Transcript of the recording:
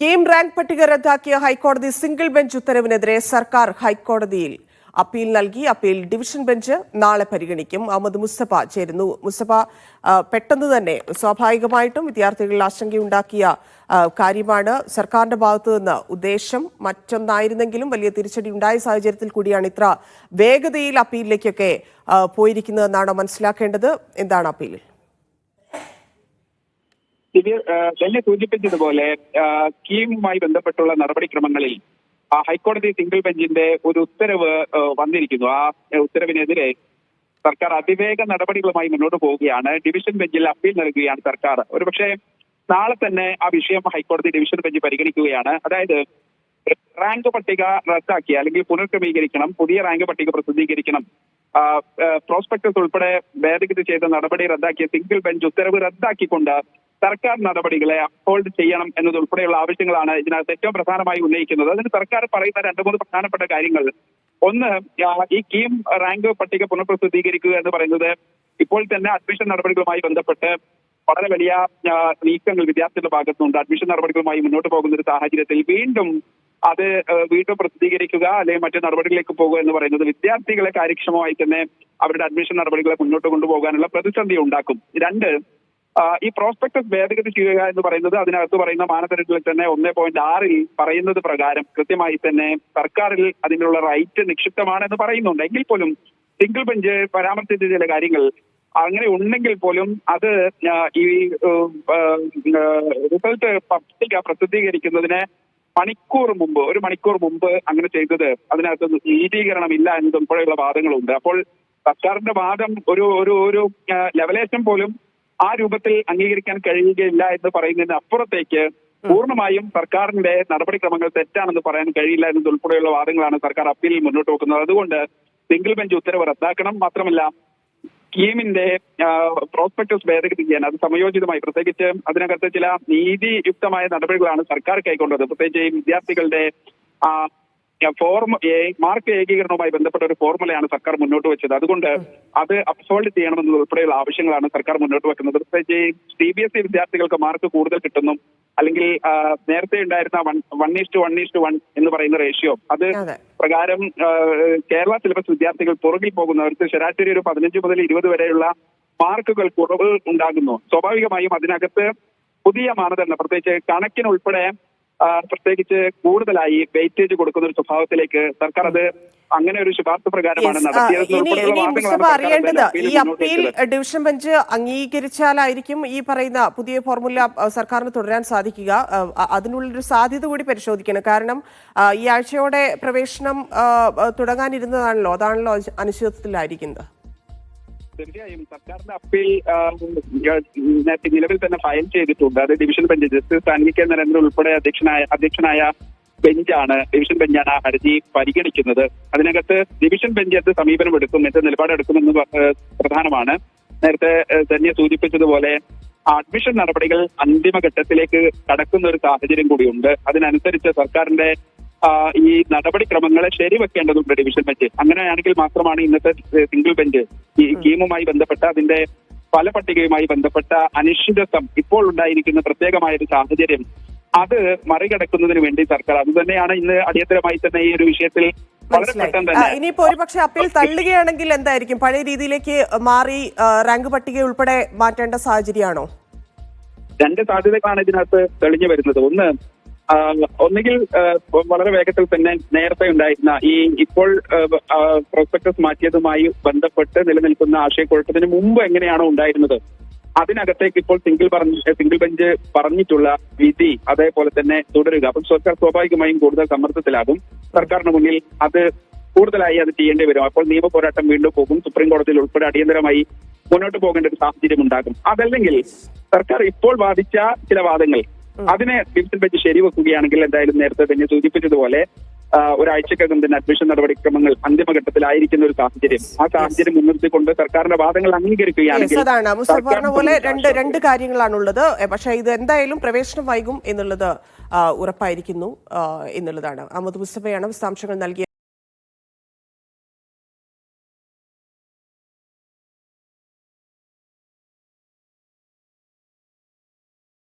KEAM rank പട്ടിക റദ്ദാക്കിയ ഹൈക്കോടതി സിംഗിൾ ബെഞ്ച് ഉത്തരവിനെതിരെ സർക്കാർ ഹൈക്കോടതിയിൽ അപ്പീൽ നൽകി. അപ്പീൽ ഡിവിഷൻ ബെഞ്ച് നാളെ പരിഗണിക്കും. അഹമ്മദ് മുസ്തഫ ചേരുന്നു. മുസ്തഫ പെട്ടെന്ന് തന്നെ സ്വാഭാവികമായിട്ടും വിദ്യാർത്ഥികളിൽ ആശങ്കയുണ്ടാക്കിയ കാര്യമാണ് സർക്കാരിന്റെ ഭാഗത്തു നിന്ന് ഉദ്ദേശം. മറ്റൊന്നായിരുന്നെങ്കിലും വലിയ തിരിച്ചടി ഉണ്ടായ സാഹചര്യത്തിൽ കൂടിയാണ് ഇത്ര വേഗതയിൽ അപ്പീലിലേക്കൊക്കെ പോയിരിക്കുന്നതെന്നാണ് മനസ്സിലാക്കേണ്ടത്? എന്താണ് അപ്പീലിൽ? ഇത് തന്നെ സൂചിപ്പിച്ചതുപോലെ ഏഹ്, കീമുമായി ബന്ധപ്പെട്ടുള്ള നടപടിക്രമങ്ങളിൽ ഹൈക്കോടതി സിംഗിൾ ബെഞ്ചിന്റെ ഒരു ഉത്തരവ് വന്നിരിക്കുന്നു. ആ ഉത്തരവിനെതിരെ സർക്കാർ അതിവേഗ നടപടികളുമായി മുന്നോട്ട് പോവുകയാണ്. ഡിവിഷൻ ബെഞ്ചിൽ അപ്പീൽ നൽകുകയാണ് സർക്കാർ. ഒരുപക്ഷെ നാളെ തന്നെ ആ വിഷയം ഹൈക്കോടതി ഡിവിഷൻ ബെഞ്ച് പരിഗണിക്കുകയാണ്. അതായത് റാങ്ക് പട്ടിക റദ്ദാക്കി അല്ലെങ്കിൽ പുനർക്രമീകരിക്കണം പുതിയ റാങ്ക് പട്ടിക പ്രസിദ്ധീകരിക്കണം. പ്രോസ്പെക്ടസ് ഉൾപ്പെടെ ഭേദഗതി ചെയ്ത നടപടി റദ്ദാക്കിയ സിംഗിൾ ബെഞ്ച് ഉത്തരവ് റദ്ദാക്കിക്കൊണ്ട് സർക്കാർ നടപടികളെ അപ്ഹോൾഡ് ചെയ്യണം എന്നതുൾപ്പെടെയുള്ള ആവശ്യങ്ങളാണ് ഇതിനകത്ത് ഏറ്റവും പ്രധാനമായി ഉന്നയിക്കുന്നത്. അതിന് സർക്കാർ പറയുന്ന രണ്ട് മൂന്ന് പ്രധാനപ്പെട്ട കാര്യങ്ങൾ. ഒന്ന് ഈ കീം റാങ്ക് പട്ടിക പുനഃപ്രസിദ്ധീകരിക്കുക എന്ന് പറയുന്നത് ഇപ്പോൾ തന്നെ അഡ്മിഷൻ നടപടികളുമായി ബന്ധപ്പെട്ട് വളരെ വലിയ നീക്കങ്ങൾ വിദ്യാർത്ഥികളുടെ ഭാഗത്തുനിന്നുണ്ട്. അഡ്മിഷൻ നടപടികളുമായി മുന്നോട്ട് പോകുന്ന ഒരു സാഹചര്യത്തിൽ വീണ്ടും അത് വീണ്ടും പ്രസിദ്ധീകരിക്കുക അല്ലെങ്കിൽ മറ്റു നടപടികളിലേക്ക് പോകുക എന്ന് പറയുന്നത് വിദ്യാർത്ഥികളെ കാര്യക്ഷമമായി തന്നെ അവരുടെ അഡ്മിഷൻ നടപടികളെ മുന്നോട്ട് കൊണ്ടുപോകാനുള്ള പ്രതിസന്ധി ഉണ്ടാക്കും. രണ്ട് ഈ പ്രോസ്പെക്ടസ് ഭേദഗതി ചെയ്യുക എന്ന് പറയുന്നത് അതിനകത്ത് പറയുന്ന മാനദണ്ഡങ്ങളിൽ തന്നെ ഒന്നേ പോയിന്റ് ആറിൽ പറയുന്നത് പ്രകാരം കൃത്യമായി തന്നെ സർക്കാരിൽ അതിനുള്ള റൈറ്റ് നിക്ഷിപ്തമാണെന്ന് പറയുന്നുണ്ട്. എങ്കിൽ പോലും സിംഗിൾ ബെഞ്ച് പരാമർശിച്ച ചില കാര്യങ്ങൾ അങ്ങനെ ഉണ്ടെങ്കിൽ പോലും അത് ഈ റിസൾട്ട് പട്ടിക പ്രസിദ്ധീകരിക്കുന്നതിന് മണിക്കൂർ മുമ്പ് ഒരു മണിക്കൂർ മുമ്പ് അങ്ങനെ ചെയ്തത് അതിനകത്ത് നീതീകരണമില്ല എന്നതുൾപ്പെടെയുള്ള വാദങ്ങളുണ്ട്. അപ്പോൾ സർക്കാരിന്റെ വാദം ഒരു ഒരു ഒരു ലെവലേഷൻ പോലും ആ രൂപത്തിൽ അംഗീകരിക്കാൻ കഴിയുകയില്ല എന്ന് പറയുന്നതിന് അപ്പുറത്തേക്ക് പൂർണമായും സർക്കാരിന്റെ നടപടിക്രമങ്ങൾ തെറ്റാണെന്ന് പറയാൻ കഴിയില്ല എന്നതുൾപ്പെടെയുള്ള വാദങ്ങളാണ് സർക്കാർ അപ്പീലിൽ മുന്നോട്ട് വെക്കുന്നത്. അതുകൊണ്ട് സിംഗിൾ ബെഞ്ച് ഉത്തരവ് റദ്ദാക്കണം. മാത്രമല്ല സ്കീമിന്റെ പ്രോസ്പെക്ടസ് ഭേദഗതി ചെയ്യാൻ അത് സമയോചിതമായി പ്രത്യേകിച്ച് അതിനകത്ത് ചില നീതിയുക്തമായ നടപടികളാണ് സർക്കാർ കൈക്കൊണ്ടത്. പ്രത്യേകിച്ച് ഈ വിദ്യാർത്ഥികളുടെ ഫോർമ മാർക്ക് ഏകീകരണവുമായി ബന്ധപ്പെട്ട ഒരു ഫോർമുലയാണ് സർക്കാർ മുന്നോട്ട് വെച്ചത്. അതുകൊണ്ട് അത് അബ്സോൾവ് ചെയ്യണമെന്നത് ഉൾപ്പെടെയുള്ള ആവശ്യങ്ങളാണ് സർക്കാർ മുന്നോട്ട് വെക്കുന്നത്. പ്രത്യേകിച്ച് സി ബി എസ് ഇ വിദ്യാർത്ഥികൾക്ക് മാർക്ക് കൂടുതൽ കിട്ടുന്നു അല്ലെങ്കിൽ നേരത്തെ ഉണ്ടായിരുന്ന one one is to one is to one എന്ന് പറയുന്ന റേഷ്യോ അത് പ്രകാരം കേരള സിലബസ് വിദ്യാർത്ഥികൾ പുറകിൽ പോകുന്നവർക്ക് ശരാശരി ഒരു പതിനഞ്ച് മുതൽ ഇരുപത് വരെയുള്ള മാർക്കുകൾ കുറവ് ഉണ്ടാകുന്നു. സ്വാഭാവികമായും അതിനകത്ത് പുതിയ മാനദണ്ഡം പ്രത്യേകിച്ച് കണക്കിനുൾപ്പെടെ പ്രത്യേകിച്ച് കൂടുതലായി വെയിറ്റേജ് കൊടുക്കുന്ന ഒരു സ്വഭാവത്തിലേക്ക് സർക്കാർ അത് അങ്ങനെ ഒരു ശുപാർശ പ്രകാരമാണ് അറിയേണ്ടത് ഈ അപ്പീൽ. ഡിവിഷൻ ബെഞ്ച് അംഗീകരിച്ചാലായിരിക്കും ഈ പറയുന്ന പുതിയ ഫോർമുല സർക്കാരിന് തുടരാൻ സാധിക്കുക. അതിനുള്ള ഒരു അതിനുള്ളൊരു സാധ്യത കൂടി പരിശോധിക്കണം. കാരണം ഈ ആഴ്ചയോടെ പ്രവേശനം തുടങ്ങാനിരുന്നതാണല്ലോ. അതാണല്ലോ അനിശ്ച- അനിശ്ചിതത്വത്തിലായിരിക്കുന്നത് തീർച്ചയായും സർക്കാരിന്റെ അപ്പീൽ നിലവിൽ തന്നെ ഫയൽ ചെയ്തിട്ടുണ്ട്. അത് division bench justice Sanvi K Narendran ഉൾപ്പെടെ അധ്യക്ഷനായ അധ്യക്ഷനായ ബെഞ്ചാണ് ഡിവിഷൻ ബെഞ്ചാണ് ആ ഹർജി പരിഗണിക്കുന്നത്. അതിനകത്ത് ഡിവിഷൻ ബെഞ്ച് എന്ത് സമീപനം എടുക്കും എന്ത് നിലപാടെടുക്കുമെന്ന് പ്രധാനമാണ്. നേരത്തെ തന്നെ സൂചിപ്പിച്ചതുപോലെ അഡ്മിഷൻ നടപടികൾ അന്തിമഘട്ടത്തിലേക്ക് കടക്കുന്ന ഒരു സാഹചര്യം കൂടിയുണ്ട്. അതിനനുസരിച്ച് സർക്കാരിന്റെ ഈ നടപടിക്രമങ്ങളെ ശരിവെക്കേണ്ടതുണ്ട് ഡിവിഷൻ ബെഞ്ച്. അങ്ങനെയാണെങ്കിൽ മാത്രമാണ് ഇന്നത്തെ സിംഗിൾ ബെഞ്ച് ഈ ഗെയിമുമായി ബന്ധപ്പെട്ട അതിന്റെ പല പട്ടികയുമായി ബന്ധപ്പെട്ട അനിശ്ചിതത്വം ഇപ്പോൾ ഉണ്ടായിരിക്കുന്ന പ്രത്യേകമായ ഒരു സാഹചര്യം. അത് മറികടക്കുന്നതിന് വേണ്ടി സർക്കാർ അത് തന്നെയാണ് ഇന്ന് അടിയന്തരമായി തന്നെ ഈ ഒരു വിഷയത്തിൽ ഇനിയിപ്പോ ഒരു പക്ഷെ അപ്പീൽ തള്ളുകയാണെങ്കിൽ എന്തായിരിക്കും? പഴയ രീതിയിലേക്ക് മാറി റാങ്ക് പട്ടിക ഉൾപ്പെടെ മാറ്റേണ്ട സാഹചര്യമാണോ? രണ്ട് സാധ്യതകളാണ് ഇതിനകത്ത് തെളിഞ്ഞു വരുന്നത്. ഒന്ന് ഒന്നുകിൽ വളരെ വേഗത്തിൽ തന്നെ നേരത്തെ ഉണ്ടായിരുന്ന ഈ ഇപ്പോൾ പ്രോസ്പെക്ടസ് മാറ്റിയതുമായി ബന്ധപ്പെട്ട് നിലനിൽക്കുന്ന ആശയക്കുഴപ്പത്തിന് മുമ്പ് എങ്ങനെയാണോ ഉണ്ടായിരുന്നത്? അതിനകത്തേക്ക് ഇപ്പോൾ സിംഗിൾ പറഞ്ഞ സിംഗിൾ ബെഞ്ച് പറഞ്ഞിട്ടുള്ള വിധി അതേപോലെ തന്നെ തുടരുക. അപ്പം സർക്കാർ സ്വാഭാവികമായും കൂടുതൽ സമ്മർദ്ദത്തിലാകും. സർക്കാരിന് മുന്നിൽ അത് കൂടുതലായി അത് ചെയ്യേണ്ടി വരും. അപ്പോൾ നിയമ പോരാട്ടം വീണ്ടും പോകും. സുപ്രീം കോടതിയിൽ ഉൾപ്പെടെ അടിയന്തരമായി മുന്നോട്ട് പോകേണ്ട ഒരു സാഹചര്യം ഉണ്ടാകും. അതല്ലെങ്കിൽ സർക്കാർ ഇപ്പോൾ വാദിച്ച ചില വാദങ്ങൾ അതിനെ ഡിവിഷൻ ബെഞ്ച് ശരിവെക്കുകയാണെങ്കിൽ എന്തായാലും നേരത്തെ തന്നെ സൂചിപ്പിച്ചതുപോലെ ഒരാഴ്ചക്കകം തന്നെ അഡ്മിഷൻ നടപടിക്രമങ്ങൾ അന്തിമഘട്ടത്തിലായിരിക്കുന്ന ഒരു സാഹചര്യം. ആ സാഹചര്യം മുൻനിർത്തിക്കൊണ്ട് സർക്കാരിന്റെ വാദങ്ങൾ അംഗീകരിക്കുകയാണെങ്കിൽ അതാണ്. മുസ്തഫ പറഞ്ഞ പോലെ രണ്ട് രണ്ട് കാര്യങ്ങളാണുള്ളത്. പക്ഷേ ഇത് എന്തായാലും പ്രവേശനം വൈകും എന്നുള്ളത് ഉറപ്പായിരിക്കുന്നു എന്നുള്ളതാണ്. അഹമ്മദ് മുസ്തഫയാണ് വിശദാംശങ്ങൾ നൽകിയത്.